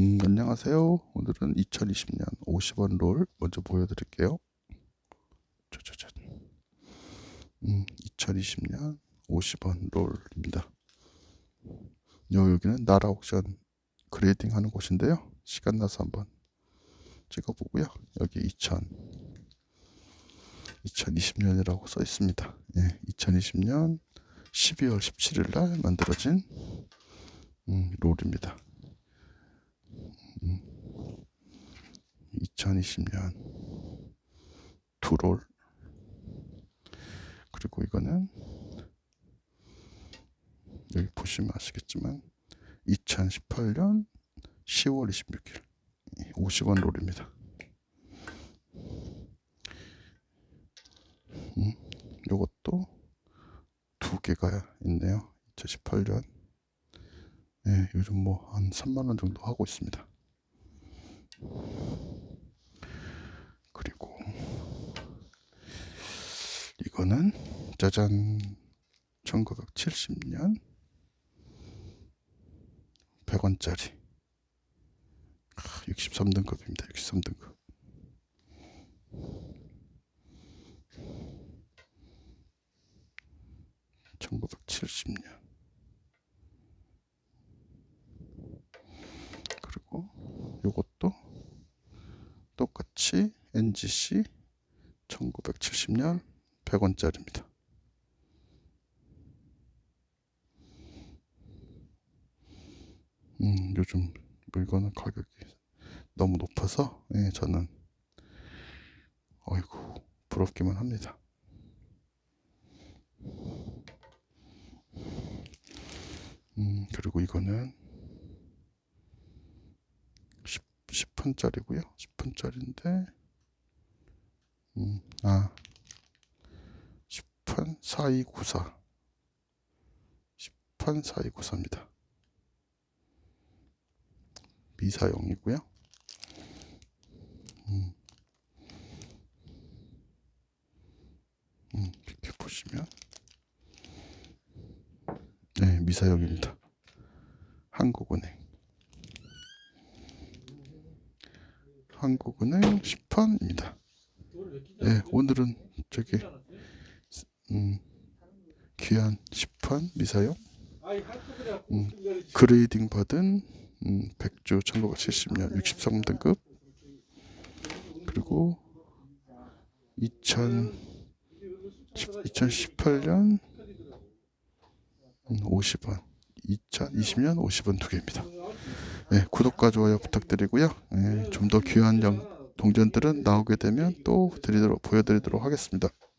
음, 안녕하세요. 오늘은 2020년 50원 롤 먼저 보여드릴게요. 짜자잔. 음, 2020년 50원 롤입니다. 요, 여기는 나라 옥션 그레이딩 하는 곳인데요. 시간 나서 한번 찍어보고요. 여기 2000, 2020년이라고 써 있습니다. 예, 2020년 12월 17일 날 만들어진 음, 롤입니다. 2020년 두롤 그리고 이거는 여기 보시면 아시겠지만 2018년 10월 26일 50원 롤입니다. 음, 요것도 두 개가 있네요. 2018년 예, 요즘 뭐 한 3만 원 정도 하고 있습니다. 그리고 이거는 짜잔 1970년 100원짜리 63등급입니다. 63등급. (1970년) 그리고 요것도 똑같이 NGC 1970년 100원짜리입니다. 음, 요즘 물건은 가격이 너무 높아서 예, 저는 어이구 부럽기만 합니다. 음, 그리고 이거는 10, 10분짜리고요. 10분짜리인데 음, 아 10판 4294 10판 4294입니다. 미사용이고요. 음, 음, 이렇게 보시면 네, 미사용입니다. 한국은행 한국은행 10판입니다. 네, 오늘은 저기 음, 귀한 10판 미사용 음, 그레이딩 받은 음, 백주 1970년 63등급 그리고 2000, 2018년 50원 2020년 50원 두 개입니다. 네, 구독과 좋아요 부탁드리고요. 네, 좀더 귀한 영 동전들은 나오게 되면 또 드리도록 보여드리도록 하겠습니다.